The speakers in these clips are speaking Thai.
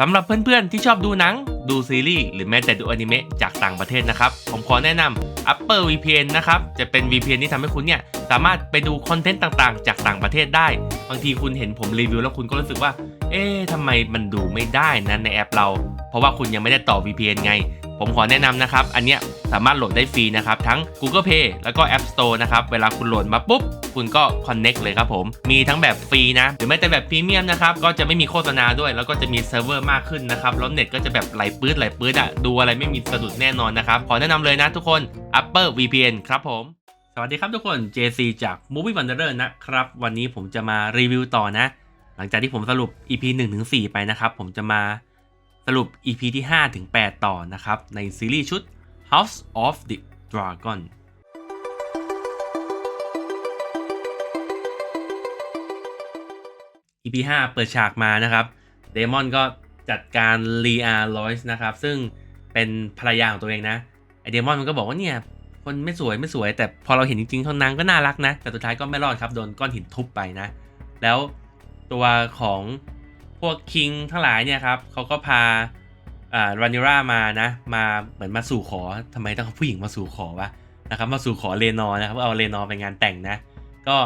สำหรับเพื่อนๆ ที่ชอบดูหนัง ดูซีรีส์หรือแม้แต่ดูอนิเมะจากต่างประเทศนะครับ ผมขอแนะนำ Upper VPN นะครับ จะเป็น VPN ที่ทำให้คุณเนี่ย สามารถไปดูคอนเทนต์ต่างๆ จากต่างประเทศได้ บางทีคุณเห็นผมรีวิวแล้วคุณก็รู้สึกว่า เอ๊ะทำไมมันดูไม่ได้นะในแอปเรา เพราะว่าคุณยังไม่ได้ต่อ VPN ไง ผมขอแนะนำนะครับ อันเนี้ยสามารถโหลดได้ฟรีนะครับ ทั้ง Google Play แล้วก็ App Store นะครับ เวลาคุณโหลดมาปุ๊บ คุณก็ Connect เลยครับผม มีทั้งแบบฟรีนะ หรือแม้แต่แบบพรีเมียมนะครับ ก็จะไม่มีโฆษณาด้วย แล้วก็จะมีเซิร์ฟเวอร์มากขึ้นนะครับ แล้วเน็ตก็จะแบบไหลปื้ดไหลปื้ดอะดูอะไรไม่มีสะดุดแน่นอนนะครับ ขอแนะนำเลยนะทุกคน Upper VPN ครับผมสวัสดีครับทุกคน JC จาก Movie Wanderer นะครับ วันนี้ผมจะมารีวิวต่อนะ หลังจากที่ผมสรุป EP 1-4 ไปนะครับ ผมจะมาสรุป EP ที่5-8 ต่อนะครับ ในซีรีส์ชุด House of the Dragon EP 5เปิดฉากมานะครับเดมอนก็จัดการลีอาร์ลอยส์นะครับ ซึ่งเป็นภรรยาของตัวเองนะ ไอเดมอนมันก็บอกว่าเนี่ย คนไม่สวยไม่สวย แต่พอเราเห็นจริงๆเท่านั้นก็น่ารักนะ แต่สุดท้ายก็ไม่รอดครับ โดนก้อนหินทุบไปนะ แล้วตัวของพวกคิงทั้งหลายเนี่ยครับเขาก็พา อ่ารานิรามานะ มาเหมือนมาสู่ขอทำไมต้องผู้หญิงมาสู่ขอวะนะครับ มาสู่ขอเลนอนะครับเอาเลนอไปงานแต่งนะ ก็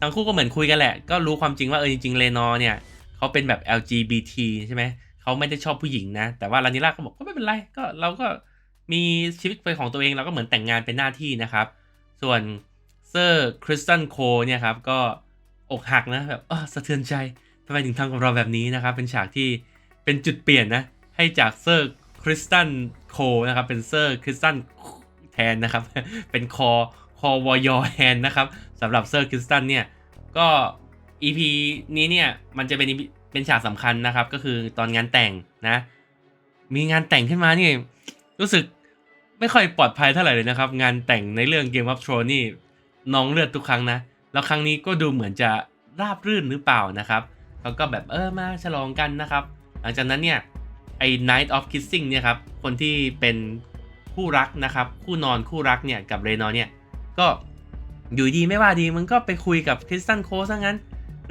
ทั้งคู่ก็เหมือนคุยกันแหละ ก็รู้ความจริงว่าเออจริงๆเลนอเนี่ยเขาเป็นแบบ LGBT ใช่ไหมเขาไม่ได้ชอบผู้หญิงนะ แต่ว่ารานิราก็บอกก็ไม่เป็นไรก็เราก็มีชีวิตเป็นของตัวเองเราก็เหมือนแต่งงานเป็นหน้าที่นะครับ ส่วนเซอร์คริสตันโคเนี่ยครับก็อกหักนะแบบสะเทือนใจทำไมถึงทำกับเราแบบนี้นะครับ เป็นฉากที่เป็นจุดเปลี่ยนนะ ให้จากเซอร์คริสตันโคนะครับ เป็นเซอร์คริสตันแทนนะครับ เป็นคอคอวอยอแฮนนะครับสำหรับเซอร์คริสตันเนี่ย ก็ EP นี้เนี่ยมันจะเป็น EP เป็นฉากสำคัญนะครับ ก็คือตอนงานแต่งนะ มีงานแต่งขึ้นมานี่รู้สึกไม่ค่อยปลอดภัยเท่าไหร่เลยนะครับ งานแต่งในเรื่อง Game of Thrones นี่น้องเลือดทุกครั้งนะ แล้วครั้งนี้ก็ดูเหมือนจะราบรื่นหรือเปล่านะครับเขาก็แบบเออมาฉลองกันนะครับ หลังจากนั้นเนี่ย ไอ้ Night of Kissing เนี่ยครับ คนที่เป็นคู่รักนะครับ คู่นอนคู่รักเนี่ยกับเรนอเนี่ย ก็อยู่ดีไม่ว่าดีมึงก็ไปคุยกับคริสตันโคซะงั้น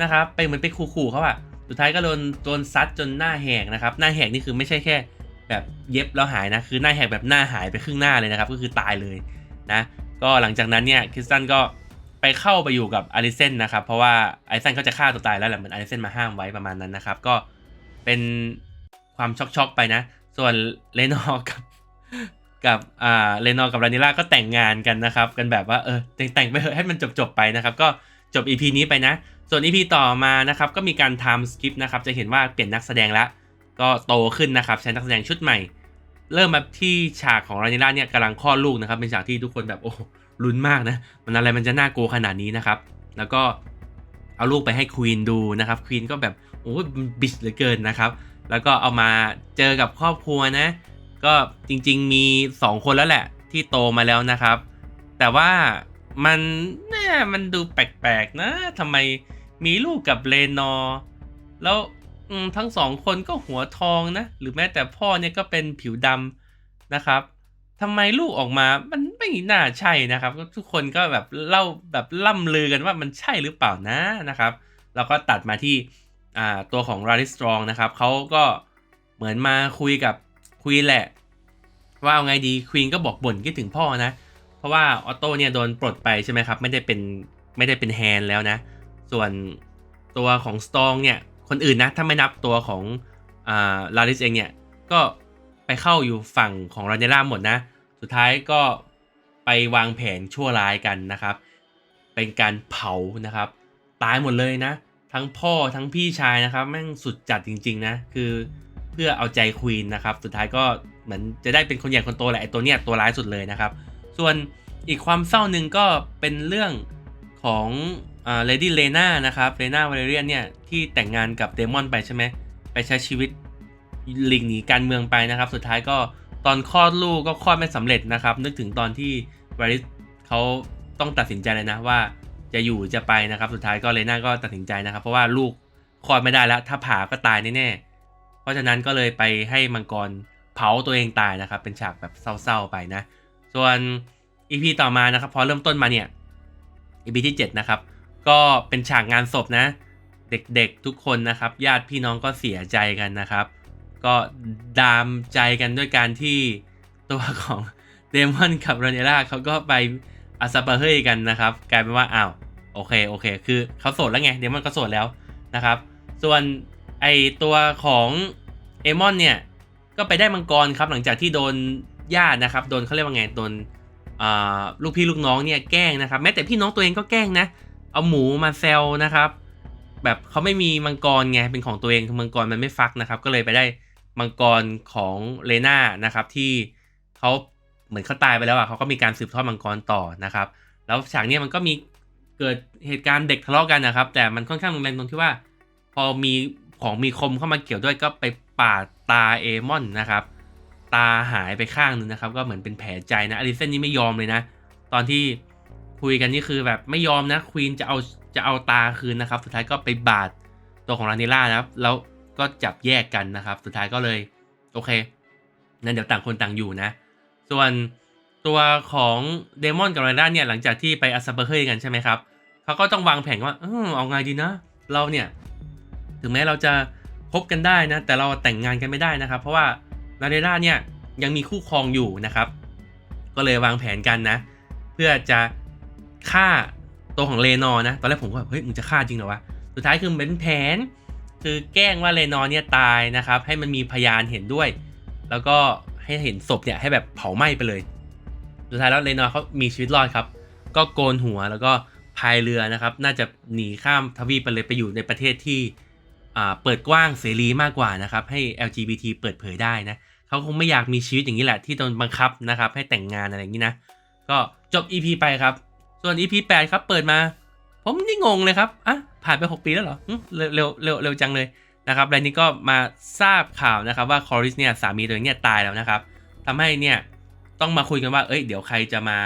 นะครับ ไปเหมือนไปขู่ๆเขาอะสุดท้ายก็โดนโดนซัดจนหน้าแหกนะครับ หน้าแหกนี่คือไม่ใช่แค่ แบบเย็บแล้วหายนะ คือหน้าแหกแบบหน้าหายไปครึ่งหน้าเลยนะครับ ก็คือตายเลยนะ ก็หลังจากนั้นเนี่ยคริสตันก็ไปเข้าไปอยู่กับอาริเซนนะครับ เพราะว่าอาริเซนเขาจะฆ่าตัวตายแล้วแหละเหมือนอาริเซนมาห้ามไว้ประมาณนั้นนะครับ ก็เป็น ความช็อกๆไปนะ ส่วนเลนอร์กับกับอ่าเลนอร์กับรานิล่าก็แต่งงานกันนะครับ กันแบบว่าเออแต่งไปเถอะให้มันจบๆไปนะครับ ก็จบ EP นี้ไปนะ ส่วน EP ต่อมานะครับก็มีการ time skip นะครับ จะเห็นว่าเปลี่ยนนักแสดงแล้วก็โตขึ้นนะครับใช้นักแสดงชุดใหม่ เริ่มมาที่ฉากของรานิล่าเนี่ยกำลังคลอดลูกนะครับ เป็นฉากที่ทุกคนแบบโอ้ลุ้นมากนะมันอะไรมันจะน่ากลัวขนาดนี้นะครับ แล้วก็เอาลูกไปให้ควีนดูนะครับควีนก็แบบโอ้บิชเหลือเกินนะครับ แล้วก็เอามาเจอกับครอบครัวนะ ก็จริงๆมี 2 คนแล้วแหละ ที่โตมาแล้วนะครับ แต่ว่ามันเนี่ยมันดูแปลกๆนะทำไมมีลูกกับเลนอร์แล้วทั้งสองคนก็หัวทองนะ หรือแม้แต่พ่อเนี่ยก็เป็นผิวดำนะครับทำไมลูกออกมามันไม่น่าใช่นะครับ ทุกคนก็แบบเล่าแบบล่ำลือกันว่ามันใช่หรือเปล่านะนะครับแล้วก็ตัดมาที่ อ่าตัวของราริสตรองนะครับเขาก็เหมือนมาคุยกับควีนแหละ ว่าเอาไงดีควีนก็บอกบ่นคิดถึงพ่อนะ เพราะว่าออโต้เนี่ยโดนปลดไปใช่ไหมครับไม่ได้เป็นไม่ได้เป็นแฮนแล้วนะ ส่วนตัวของสตองเนี่ยคนอื่นนะถ้าไม่นับตัวของอ่าลาริสเองเนี่ยก็ไปเข้าอยู่ฝั่งของราเนล่าหมดนะ สุดท้ายก็ไปวางแผนชั่วร้ายกันนะครับ เป็นการเผานะครับ ตายหมดเลยนะ ทั้งพ่อทั้งพี่ชายนะครับแม่งสุดจัดจริง ๆ นะ คือเพื่อเอาใจควีนนะครับ สุดท้ายก็เหมือนจะได้เป็นคนใหญ่คนโตแหละไอตัวเนี้ยตัวร้ายสุดเลยนะครับ ส่วนอีกความเศร้าหนึ่งก็เป็นเรื่องของอ่าเลดี้เลนานะครับเลนาว l เลเรียนเนี่ยที่แต่งงานกับเดมอนไปใช่ไหมไปใช้ชีวิตหลีกหนีการเมืองไปนะครับ สุดท้ายก็ตอนคลอดลูกก็คลอดไม่สำเร็จนะครับ นึกถึงตอนที่วาริสเขาต้องตัดสินใจเลยนะว่า จะอยู่จะไปนะครับ สุดท้ายก็เลน่าก็ตัดสินใจนะครับ เพราะว่าลูกคลอดไม่ได้แล้ว ถ้าผ่าก็ตายแน่ๆเพราะฉะนั้นก็เลยไปให้มังกรเผาตัวเองตายนะครับ เป็นฉากแบบเศร้าๆไปนะ ส่วน EP ต่อมานะครับ พอเริ่มต้นมาเนี่ย EP ที่ 7 นะครับ ก็เป็นฉากงานศพนะ เด็กๆทุกคนนะครับ ญาติพี่น้องก็เสียใจกันนะครับ ก็ดามใจกันด้วยการที่ตัวของเดมอนกับร a เนล่าเขาก็ไป อาซาปาเฮยกันนะครับ กลายเป็นว่าอ้าวโอเคโอเค คือเขาโสดแล้วไงเดมอนก็โสดแล้วนะครับ ส่วนไอตัวของเอมอนเนี่ยก็ไปได้มังกรครับหลังจากที่โดนญาตินะครับโดนเขาเรียกว่าไงโดนลูกพี่ลูกน้องเนี่ยแกล้งนะครับแม้แต่พี่น้องตัวเองก็แกล้งนะเอาหมูมาแซลนะครับ แบบเขาไม่มีมังกรไงเป็นของตัวเองคือมังกรมันไม่ฟักนะครับ ก็เลยไปได้มังกรของเลน่านะครับที่เขา เหมือนเขาตายไปแล้วอะเขาก็มีการสืบทอดมังกรต่อนะครับ แล้วฉากนี้มันก็มีเกิดเหตุการณ์เด็กทะเลาะกันนะครับ แต่มันค่อนข้างรุนแรงตรงที่ว่า พอมีของมีคมเข้ามาเกี่ยวด้วยก็ไปปาดตาเอมอนนะครับ ตาหายไปข้างนึงนะครับ ก็เหมือนเป็นแผลใจนะอลิเซนนี่ไม่ยอมเลยนะ ตอนที่คุยกันนี่คือแบบไม่ยอมนะควีนจะเอาจะเอาตาคืนนะครับ สุดท้ายก็ไปบาดตัวของลานิล่านะครับ แล้วก็จับแยกกันนะครับ สุดท้ายก็เลย โอเคนั่นเดี๋ยวต่างคนต่างอยู่นะ ส่วนตัวของเดมอนกับลานิล่าเนี่ยหลังจากที่ไปอาซาเบอร์เฮยกันใช่ไหมครับเขาก็ต้องวางแผนว่าเออเอาไงดีนะ เราเนี่ย ถึงแม้เราจะคบกันได้นะ แต่เราแต่งงานกันไม่ได้นะครับ เพราะว่านาเดล่าเนี่ยยังมีคู่ครองอยู่นะครับ ก็เลยวางแผนกันนะ เพื่อจะฆ่าตัวของเลนอนะ ตอนแรกผมก็แบบเฮ้ยมึงจะฆ่าจริงเหรอวะสุดท้ายคือเป็นแผน คือแกล้งว่าเลนอร์เนี่ยตายนะครับ ให้มันมีพยานเห็นด้วย แล้วก็ ให้เห็นศพเนี่ยให้แบบเผาไหม้ไปเลย สุดท้ายแล้วเลนอร์เขามีชีวิตรอดครับ ก็โกนหัวแล้วก็พายเรือนะครับ น่าจะหนีข้ามทวีปไปเลยไปอยู่ในประเทศที่อ่าเปิดกว้างเสรีมากกว่านะครับ ให้ LGBT เปิดเผยได้นะเขาคงไม่อยากมีชีวิตอย่างนี้แหละที่โดนบังคับนะครับ ให้แต่งงานอะไรอย่างนี้นะ ก็จบ EP ไปครับ ส่วน EP 8 ครับเปิดมา ผมนี่งงเลยครับอะผ่านไป 6 ปีแล้วเหรอเร็วเร็วเร็วเร็วจังเลย นะครับแล้วนี้ก็มาทราบข่าวนะครับว่าคอริสเนี่ยสามีตัวเองเนี่ยตายแล้วนะครับทำให้เนี่ยต้องมาคุยกันว่าเอ้ยเดี๋ยวใครจะมา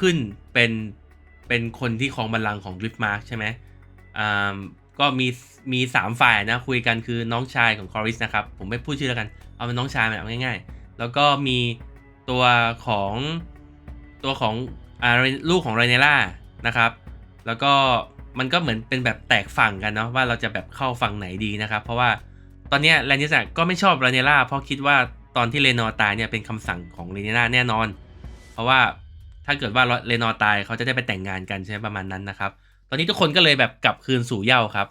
ขึ้นเป็นเป็นคนที่ครองบัลลังก์ของดริฟต์มาร์ใช่ไหมอ่าก็มีมีสามฝ่ายนะคุยกันคือน้องชายของคอริสนะครับผมไม่พูดชื่อแล้วกันเอาเป็นน้องชายแบบง่าย ๆ แล้วก็มีตัวของตัวของอ่าลูกของไรเนล่านะครับ แล้วก็ มันก็เหมือนเป็นแบบแตกฝั่งกันเนาะว่าเราจะแบบเข้าฝั่งไหนดีนะครับ เพราะว่าตอนนี้แรนนิสอะก็ไม่ชอบไรเนล่าเพราะคิดว่าตอนที่เลนอตายเนี่ยเป็นคำสั่งของเรเนล่าแน่นอน เพราะว่าถ้าเกิดว่าเลนอตายเขาจะได้ไปแต่งงานกันใช่ไหมประมาณนั้นนะครับ ตอนนี้ทุกคนก็เลยแบบกลับคืนสู่เย้าครับ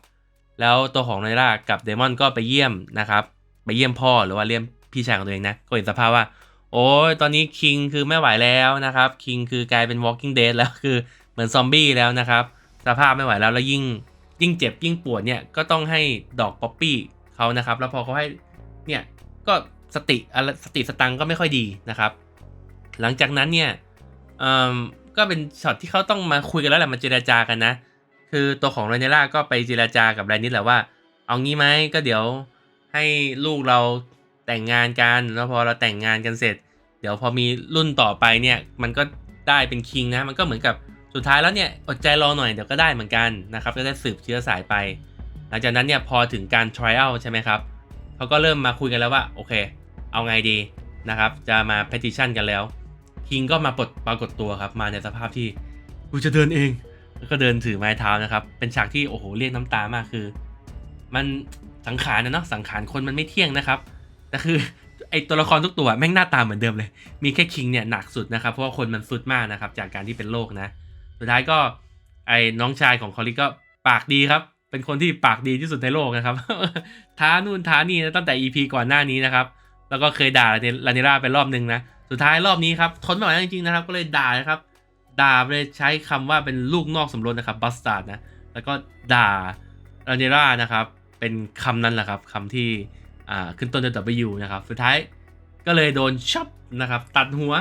แล้วตัวของไนล่ากับเดมอนก็ไปเยี่ยมนะครับ ไปเยี่ยมพ่อหรือว่าเยี่ยมพี่ชายของตัวเองนะ ก็เห็นสภาพว่า โอ้ยตอนนี้คิงคือไม่ไหวแล้วนะครับ คิงคือกลายเป็น walking dead แล้วคือเหมือนซอมบี้แล้วนะครับ สภาพไม่ไหวแล้วแล้วยิ่งยิ่งเจ็บยิ่งปวดเนี่ยก็ต้องให้ดอกป๊อปปี้เขานะครับ แล้วพอเขาให้เนี่ยก็สติอะสติสตังก็ไม่ค่อยดีนะครับ หลังจากนั้นเนี่ยอืมก็เป็นช็อตที่เขาต้องมาคุยกันแล้วแหละมาเจราจากันนะ คือตัวของเรเนล่าก็ไปเจราจากับแรนนิสแหละว่า เอางี้ไหมก็เดี๋ยวให้ลูกเราแต่งงานกันแล้วพอเราแต่งงานกันเสร็จ เดี๋ยวพอมีรุ่นต่อไปเนี่ยมันก็ได้เป็นคิงนะมันก็เหมือนกับ สุดท้ายแล้วเนี่ยอดใจรอหน่อยเดี๋ยวก็ได้เหมือนกันนะครับก็ได้สืบเชื้อสายไป หลังจากนั้นเนี่ยพอถึงการ trial ใช่ไหมครับเขาก็เริ่มมาคุยกันแล้วว่าโอเค เอาไงดีนะครับ จะมา petition กันแล้วคิงก็มาปรดปรากฏตัวครับมาในสภาพที่กูจะเดินเองแล้วก็เดินถือไม้เท้านะครับ เป็นฉากที่โอ้โหเรียกน้ำตามากคือ มันสังขารนะเนาะสังขารคนมันไม่เที่ยงนะครับแต่คือไอตัวละครทุกตัวแม่งหน้าตาเหมือนเดิมเลย มีแค่คิงเนี่ยหนักสุดนะครับเพราะว่าคนมันสุดมากนะครับจากการที่เป็นโรคนะ สุดท้ายก็ไอ้น้องชายของคอริก็ปากดีครับ เป็นคนที่ปากดีที่สุดในโลกนะครับ ท้านู่นท้านี่นะตั้งแต่ EP ก่อนหน้านี้นะครับ แล้วก็เคยด่าลานิราไปรอบนึงนะ สุดท้ายรอบนี้ครับทนไม่ไหวจริงๆนะครับ ก็เลยด่านะครับ ด่าเลยใช้คำว่าเป็นลูกนอกสมรสนะครับบัสตาร์ดนะ แล้วก็ด่าลานิรานะครับ เป็นคำนั้นแหละครับคำที่อ่าขึ้นต้นด้วย W นะครับ สุดท้ายก็เลยโดนช็อปนะครับ ตัดหัว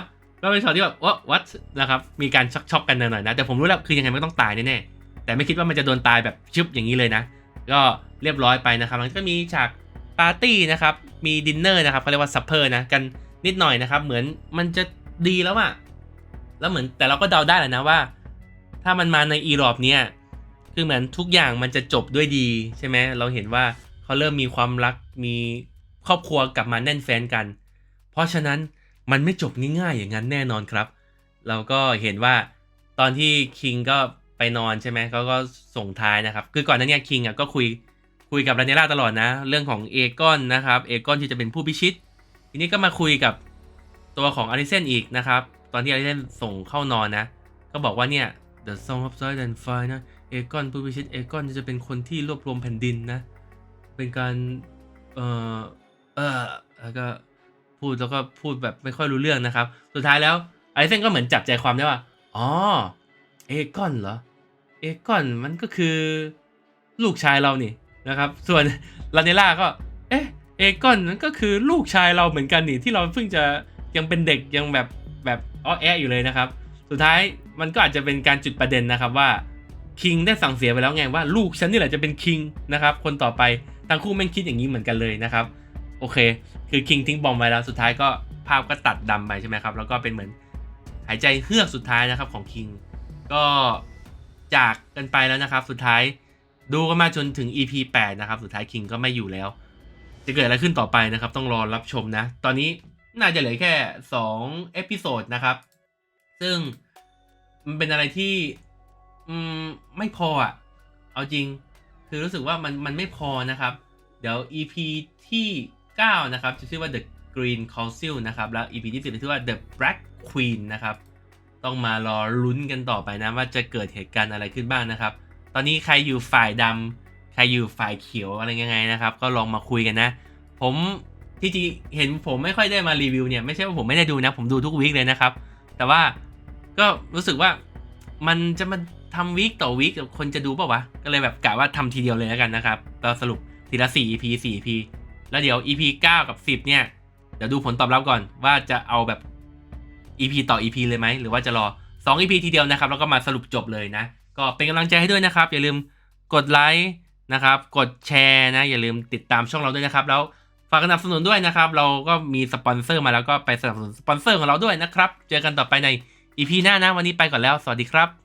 ก็เป็นช็อตที่แบบว่าวัดนะครับมีการช็อกช็อกกันหน่อยๆนะแต่ผมรู้แล้วคือยังไงมันต้องตายแน่ๆแต่ไม่คิดว่ามันจะโดนตายแบบชึบอย่างนี้เลยนะ ก็เรียบร้อยไปนะครับมันก็มีฉากปาร์ตี้นะครับมีดินเนอร์นะครับเขาเรียกว่าซัพเพอร์นะกันนิดหน่อยนะครับ เหมือนมันจะดีแล้วอะแล้วเหมือนแต่เราก็เดาได้แหละนะว่า ถ้ามันมาในอีรอบเนี้ยคือเหมือนทุกอย่างมันจะจบด้วยดีใช่ไหมเราเห็นว่าเขาเริ่มมีความรักมีครอบครัวกลับมาแน่นแฟนกัน เพราะฉะนั้น มันไม่จบง่ายๆอย่างนั้นแน่นอนครับ เราก็เห็นว่าตอนที่คิงก็ไปนอนใช่ไหมเขาก็ส่งท้ายนะครับ คือก่อนหน้านี้คิงอะก็คุยคุยกับลาเนล่าตลอดนะ เรื่องของเอกอนนะครับเอกอนที่จะเป็นผู้พิชิต ทีนี้ก็มาคุยกับตัวของอาริเซนอีกนะครับ ตอนที่อาริเซนส่งเข้านอนนะ ก็บอกว่าเนี่ย The Song of Sword and Fire นะเอกอนผู้พิชิตเอกอนจะเป็นคนที่รวบรวมแผ่นดินนะ เป็นการ เอ่อ เออแล้วก็ พูดแล้วก็พูดแบบไม่ค่อยรู้เรื่องนะครับ สุดท้ายแล้วไอเซนก็เหมือนจับใจความได้ว่า อ๋อ เอกอนเหรอ เอกอนมันก็คือลูกชายเรานี่นะครับ ส่วนลาเนล่าก็ เอ๊ะ เอกอนนั่นก็คือลูกชายเราเหมือนกันนี่ที่เราเพิ่งจะยังเป็นเด็กยังแบบแบบอ้อแอะอยู่เลยนะครับ สุดท้ายมันก็อาจจะเป็นการจุดประเด็นนะครับว่าคิงได้สั่งเสียไปแล้วไงว่าลูกฉันนี่แหละจะเป็นคิงนะครับคนต่อไปทั้งคู่แม่งคิดอย่างนี้เหมือนกันเลยนะครับ โอเค คือคิงทิ้งบอมไว้แล้วสุดท้ายก็ภาพก็ตัดดำไปใช่ไหมครับ แล้วก็เป็นเหมือนหายใจเฮือกสุดท้ายนะครับของคิงก็จากกันไปแล้วนะครับ สุดท้ายดูกันมาจนถึง EP 8 นะครับ สุดท้ายคิงก็ไม่อยู่แล้ว จะเกิดอะไรขึ้นต่อไปนะครับ ต้องรอรับชมนะ ตอนนี้น่าจะเหลือแค่2เอพิโซดนะครับ ซึ่งมันเป็นอะไรที่อืมไม่พออะเอาจริง คือรู้สึกว่ามันมันไม่พอนะครับ เดี๋ยว EP ที่ 9 นะครับจะชื่อว่า The Green Council นะครับ แล้ว EP ที่ 10จะชื่อว่า The Black Queen นะครับ ต้องมารอลุ้นกันต่อไปนะ ว่าจะเกิดเหตุการณ์อะไรขึ้นบ้างนะครับ ตอนนี้ใครอยู่ฝ่ายดำใครอยู่ฝ่ายเขียวอะไรยังไงนะครับ ก็ลองมาคุยกันนะ ผมที่จริงเห็นผมไม่ค่อยได้มารีวิวเนี่ย ไม่ใช่ว่าผมไม่ได้ดูนะ ผมดูทุกวีคเลยนะครับ แต่ว่าก็รู้สึกว่ามันจะมาทำวีคต่อวีคคนจะดูเปล่าวะ ก็เลยแบบกะว่าทำทีเดียวเลยแล้วกันนะครับเราสรุปทีละ4 EP 4 EP แล้วเดี๋ยว EP 9 กับ 10 เนี่ย เดี๋ยวดูผลตอบรับก่อนว่าจะเอาแบบ EP ต่อ EP เลยไหม หรือว่าจะรอ 2 EP ทีเดียวนะครับ แล้วก็มาสรุปจบเลยนะ ก็เป็นกำลังใจให้ด้วยนะครับ อย่าลืมกดไลค์นะครับ กดแชร์นะ อย่าลืมติดตามช่องเราด้วยนะครับ แล้วฝากสนับสนุนด้วยนะครับ เราก็มีสปอนเซอร์มาแล้วก็ไปสนับสนุนสปอนเซอร์ของเราด้วยนะครับ เจอกันต่อไปใน EP หน้านะ วันนี้ไปก่อนแล้ว สวัสดีครับ